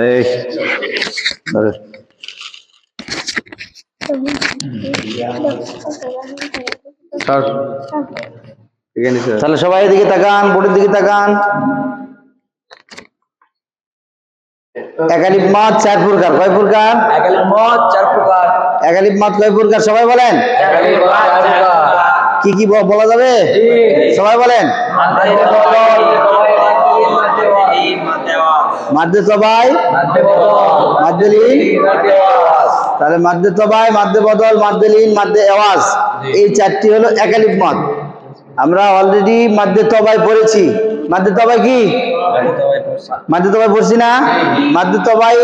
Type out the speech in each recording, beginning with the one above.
এই ধরে। তাহলে সবাই এদিকে তাকান বোর্ডের দিকে তাকান একালিপ মাছ চার প্রকার কয় প্রকার চার একালিপ মাছ কয় প্রকার সবাই বলেন কি কি বলা যাবে সবাই বলেন মাধ্যে সবাই? আওয়াজ। তাহলে মাধ্যে তবাই মাধ্যে বদল মাধ্যে লিন মাধ্যে আওয়াজ। এই চারটি হলো একালিপ মত। আমরা অলরেডি মাধ্যে তবাই পড়েছি। মাধ্যে তবাই কি? মাধ্যে তবাই পড়ছি। না? মাধ্যে তবাই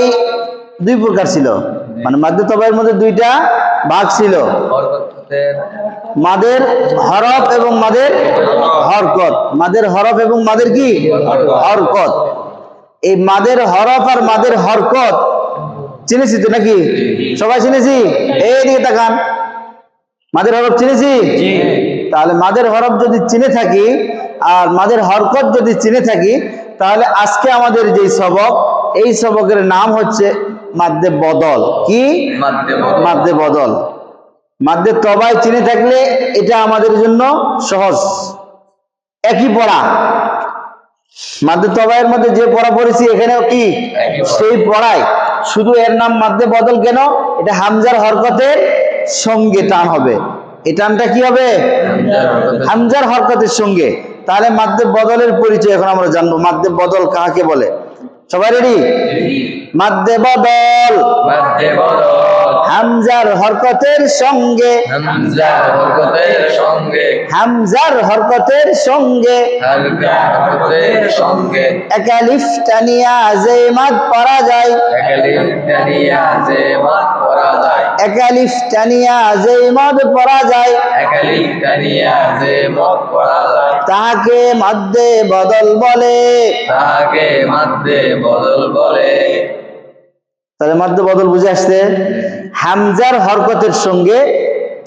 দুই প্রকার ছিল। মানে মাধ্যে তবাইয়ের মধ্যে দুইটা ভাগ ছিল। মাদের হরফ এবং মাদের হরকত। মাদের হরফ এবং মাদের কি? হরকত। এই মাদের হরফ আর মাদের হরকত। চিনেছি তো নাকি? সবাই চিনেছি? এই দিকে তাকান। মাদের হরফ চিনেছি? তাহলে মাদের হরফ যদি চিনে থাকি আর মাদের হরকত যদি চিনে থাকি তাহলে আজকে আমাদের যে সবক এই সবকের নাম হচ্ছে মাদ্দে বদল। কি? মাদ্দে বদল। মাদ্দে তবাই চিনে থাকলে এটা আমাদের জন্য সহজ। একই পড়া। মাদ্দে তবাইয়ের মধ্যে যে পড়া পড়েছি এখানেও কি? সেই পড়ায় শুধু এর নাম মাদ্দে বদল কেন? এটা হামজার হরকতের সঙ্গে টান হবে। এই টানটা কি হবে? হামজার হরকতের সঙ্গে। তাহলে মাদ্দে বদলের পরিচয় এখন আমরা জানব। মাদ্দে বদল কাকে বলে? সবাই রেডি? মাদ্দে বদল। বদল। হামজার হরকতের সঙ্গে। হামজা হরকতের সঙ্গে। হামজার হরকতের সঙ্গে। হরকতের সঙ্গে। একালিফ টানিয়া যে মাদ পড়া যায়। একালি টানিয়া যে মদ পড়া যায়। একালিফ টানিয়া যে মদ পড়া যায়। একালি টানিয়া যে মদ পড়া যায়। তাহাকে বদল বলে। তাকে মাঝে বদল বলে। তাহলে মধ্যে বদল বুঝে আসছে। হামজার হরকতের সঙ্গে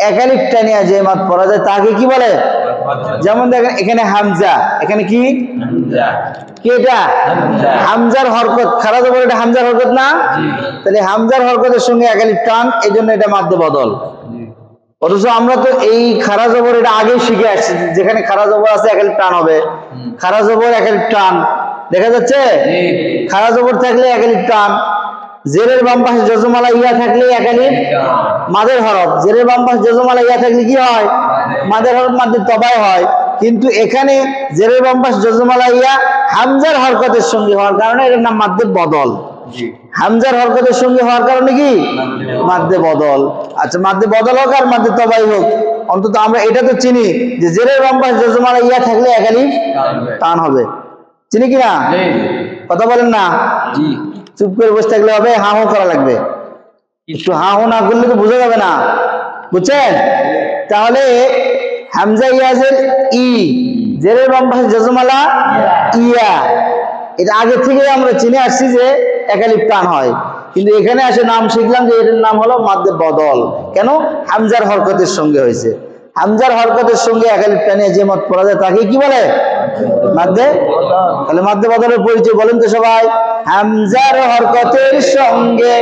একালিফ টানিয়া যে মাদ পড়া যায় তাকে কি বলে? যেমন দেখেন এখানে হামজা এখানে কি। হামজার হরকত খারাপ বলে এটা হামজার হরকত না? তাহলে হামজার হরকতের সঙ্গে টান এই জন্য এটা মাধ্যে বদল। অথচ আমরা তো এই খারা জবর এটা আগেই শিখে আসছি যেখানে খারা জবর আছে একালিফ টান হবে। খারা জবর একালিফ টান। দেখা যাচ্ছে? খারা জবর থাকলে একালিফ টান। জেরের বাম পাশে যজমালা ইয়া থাকলে একালিফ মাদের হরফ। জেরের বাম পাশে যজমালা ইয়া থাকলে কি হয়? মাদের হরফ মাদের তবাই হয়। কিন্তু এখানে জেরের বাম পাশে যজমালা ইয়া হামজার হরকতের সঙ্গে হওয়ার কারণে এটার নাম মাদ্দে বদল। হামজার হরকতের সঙ্গে হওয়ার কারণে কি? মাদ্দে বদল। আচ্ছা মাদ্দে বদল হোক আর মাদ্দে তবাই হোক অন্তত আমরা এটা তো চিনি যে জেরের বাম পাশে যজমালা ইয়া থাকলে একালিফ টান হবে। চিনি কি না? কথা বলেন না? জি। চুপ করে বসে থাকলে হবে, হা হু করা লাগবে। একটু হা হু না করলে তো বোঝা যাবে না। বুঝছেন? তাহলে হামজা ইয়াজের ই, জেরের বাম পাশে ইয়া। এটা আগে থেকে আমরা চিনে আসছি যে একালিপ টান হয়। কিন্তু এখানে এসে নাম শিখলাম যে এটার নাম হলো মাদ্দে বদল। কেন? হামজার হরকতের সঙ্গে হয়েছে। হামজার হরকতের সঙ্গে একালিপ টানিয়ে যে মত পড়া যায় তাকে কি বলে? মাদ্দে তাহলে মাদ্দে বদলের পরিচয় বলেন তো সবাই। হামজার হরকতের সঙ্গে।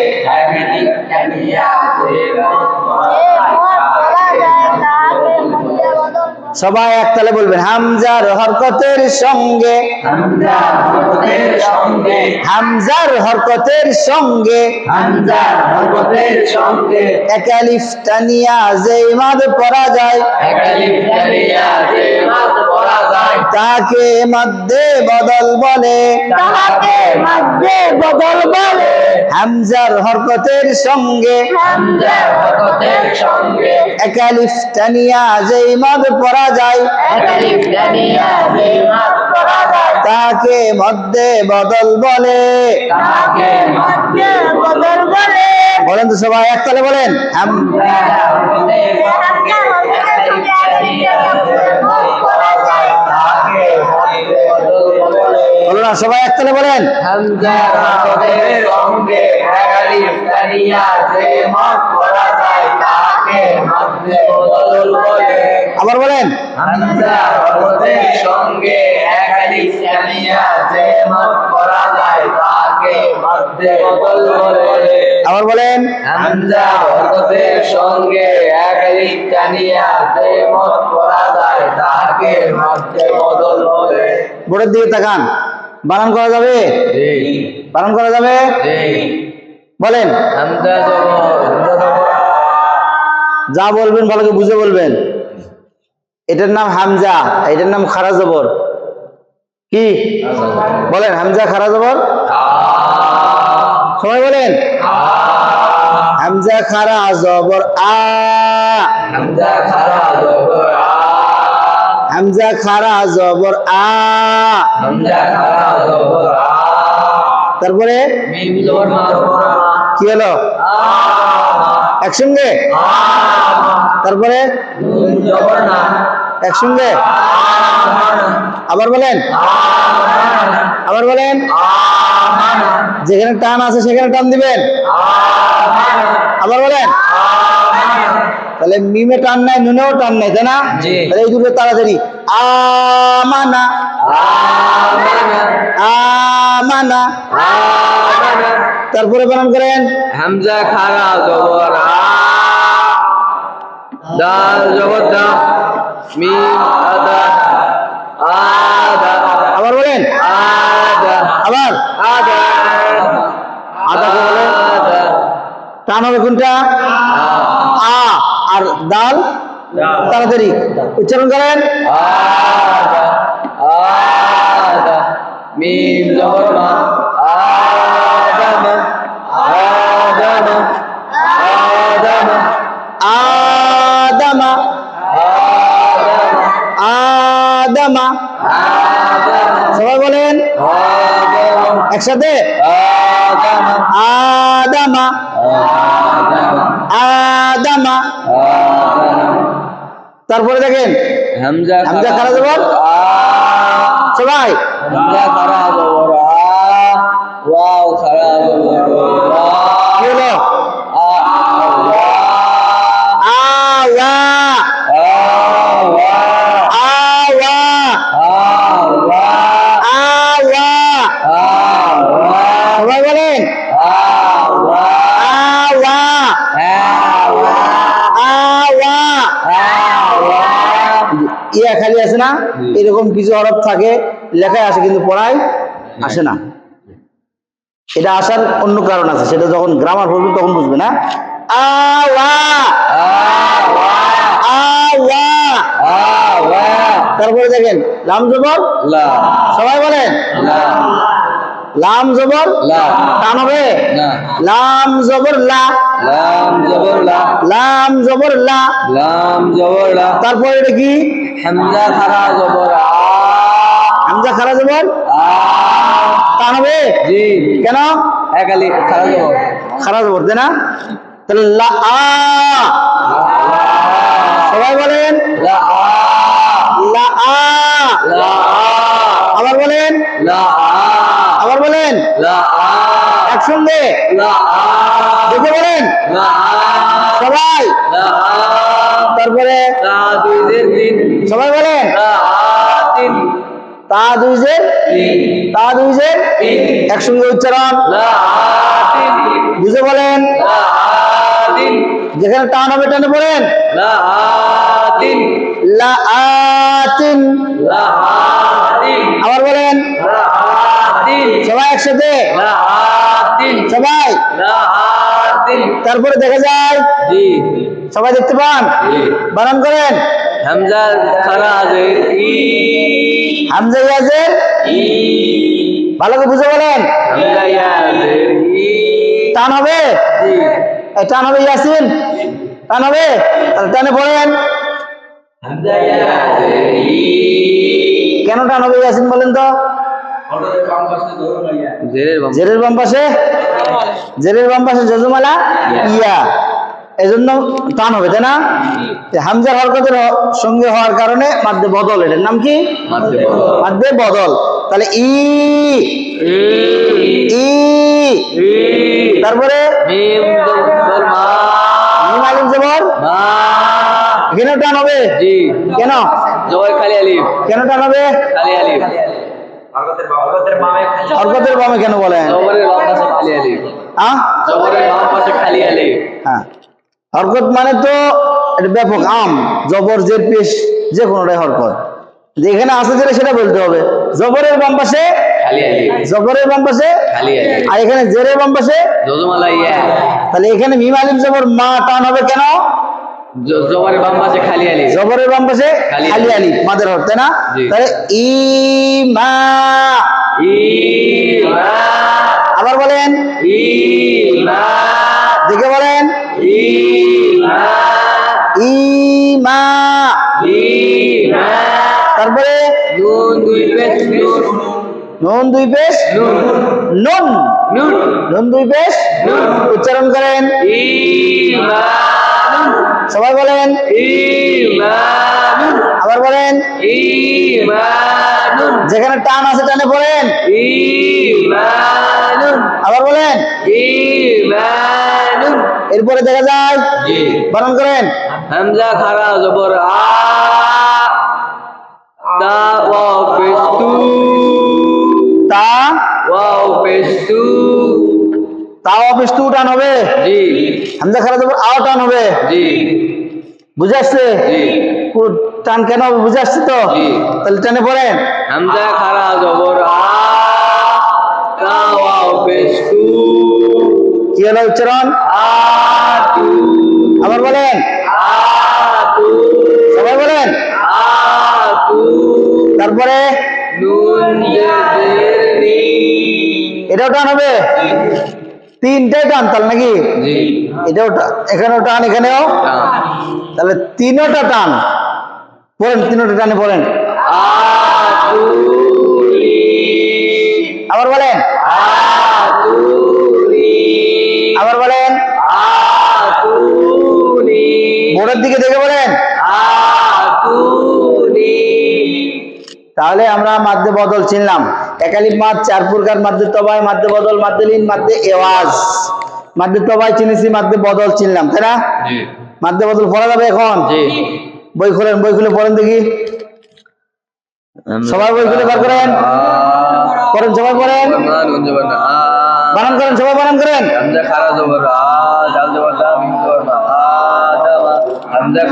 সবাই একতালে বলবেন, হামজার হরকতের সঙ্গে। হামজার হরকতের সঙ্গে। একালিফ টানিয়া যে মাদ মদ যায়। তাকে মধ্যে বদল বলে। মধ্যে বদল বলে। হামজার হরকতের সঙ্গে। হামজা হরকতের সঙ্গে। একালিফ টানিয়া যে মাদ পড়া যায়। একালি টানিয়া যে মদ পড়া যায়। তাকে মধ্যে বদল বলে। মধ্যে বদল বলে। বলেন তো সবাই এক একতালে বলেন। হাম হরকতের সঙ্গে মদ পড়া যায় তাহাকে তাকে মধ্যে বদল বলে আবার বলেন। সঙ্গে এক যে মত করা যায় তাকে বদল বলে বোর্ডের দিকে তাকান। বানান করা যাবে? বানান করা যাবে? বলেন। যা বলবেন ভালোকে বুঝে বলবেন। এটার নাম হামজা এটার নাম খারা জবর। কি? বলেন হামজা খারা জবর? সবাই বলেন। হামজা খারা জবর আ। হামজা খারা জবর। হামজা খারা জবর আ। তারপরে? কি হলো? একসঙ্গে? তারপরে? একসঙ্গে? আবার বলেন। আবার বলেন। যেখানে টান আছে সেখানে টান দিবেন। আবার বলেন। তাহলে মিমে টান নাই নুনেও টান নাই তাই না। তাহলে এই দুটো তাড়াতাড়ি। আমানা। আমানা। তারপরে বানান করেন। হামজা খারা জবর দাল জবর দা। মিম আদা। আদা। আবার বলেন। আদা। আবার। আদা। আদা। টান হবে কোনটা? দাল তাড়াতাড়ি উচ্চারণ করেন। আদামা আদামা সবাই বলেন। একসাথে। আদামা। আদামা তারপরে দেখেন হামজা হামজা খারা জবর? সবাই। হামজা খারা জবর আ ওয়াও খারা জবর ইয়া খালি আছে না? এরকম কিছু হরফ থাকে লেখায় আসে কিন্তু পড়ায় আসে না। এটা আসার অন্য কারণ আছে সেটা যখন গ্রামার পড়বে তখন বুঝবে না। তারপরে দেখেন লাম জবর? সবাই বলেন লাম জবর? টান হবে লাম জবর লা। লাম জবর লা। লাম জবর লা। লাম জবর লা। তারপরে এটা কি? হামজা খারা জবর আ। হামজা খারা জবর? আ। টান হবে? জি। কেন? একালি খারা জবর। খারা জবর তাই না? তাহলে লা আ। সবাই বলেন। লা আ। লা আ। লা আ। আবার বলেন। লা আ। আবার বলেন। লা আ। একসঙ্গে? দেখে বলেন। সবাই। তারপরে সবাই বলেন। তা দুই জের তা দুই জের একসঙ্গে উচ্চারণ। বুঝে বলেন। যেখানে টান হবে টানে বলেন। আবার বলেন। সবাই একসাথে। সবাই। তারপরে দেখা যায় সবাই দেখতে পান? বানান করেন। হামজা হামজা ইয়াজের ভালো করে বুঝে বলেন। টান হবে? টান হবে ইয়াসিন? টান হবে? তাহলে টানে পড়েন। কেন টান হবে ইয়াসিন বলেন তো? জেরের বাম পাশে? জেরের বাম পাশে যজমালা ইয়া। এজন্য টান হবে তাই না? হামজার হরকতের সঙ্গে হওয়ার কারণে মাধ্যে বদল এটার নাম কি? মাধ্যে বদল। তাহলে ই। ই। তারপরে? এখানে টান হবে? জি। কেন? কেন টান হবে? খালি আলিফ হরকতের বামে কেন বলেন? জবরের বাম আহ জবরের বাম পাশে খালি আলিফ হ্যাঁ। হরকত মানে তো ব্যাপক আম জবর জের পেশ যে কোনোটাই হরকত যেখানে আছে যেটা সেটা বলতে হবে। জবরের বাম পাশে জবরের বাম পাশে আর এখানে জেরের বাম পাশে তাহলে এখানে মিম আলিফ জবর মা টান হবে কেন? জবরের বাম পাশে খালি আলিফ জবরের বাম পাশে খালি আলিফ। মাদের হর তাই না। তাহলে ইমা। আবার বলেন। ইমা। দেখে বলেন। ইমা। ইমা। তারপরে নুন দুই পেশ নুন। নুন দুই পেশ নুন। নুন। নুন। নুন দুই পেশ উচ্চারণ করেন। ইমানুন সবাই বলেন আবার বলেন যেখানে টান আছে টানে পড়েন। আবার বলেন এরপরে দেখা যায় বারণ করেন। হামজা খারা জবর আ তা ওয়াও পেস্তু তা। ওয়াও পেস্তু তাও অফিস টু টান হবে? জি। হামজা দেবো আও টান হবে? জি। বুঝে আসছে? টান কেন হবে? বুঝে আসছে তো? জি। তাহলে টানে পড়েন। হামজা খারা জবর কি হলো উচ্চারণ? আবার বলেন। সবাই বলেন। তারপরে? এটাও টান হবে? তিনটাই টান তাহলে নাকি? এটাও টান এখানেও টান এখানেও? তাহলে তিনোটা টান। পড়েন তিনোটা টানে পড়েন। আতুলি আবার বলেন। আবার বলেন। বোর্ডের দিকে দেখে বলেন। তাহলে আমরা মাধ্যে বদল চিনলাম। একালিপ মাদ চার প্রকার মাধ্যে তবায় মাধ্যে বদল মাধ্যে লিন মাধ্যে এওয়াজ। মাধ্যে তবায় চিনেছি মাধ্যে বদল চিনলাম তাই না? মাধ্যে বদল পড়া যাবে এখন? বই খুলেন বই খুলে পড়েন দেখি। সবাই বই খুলে বার করেন। করেন সবাই পড়েন। বানান করেন সবাই বানান করেন। হামজা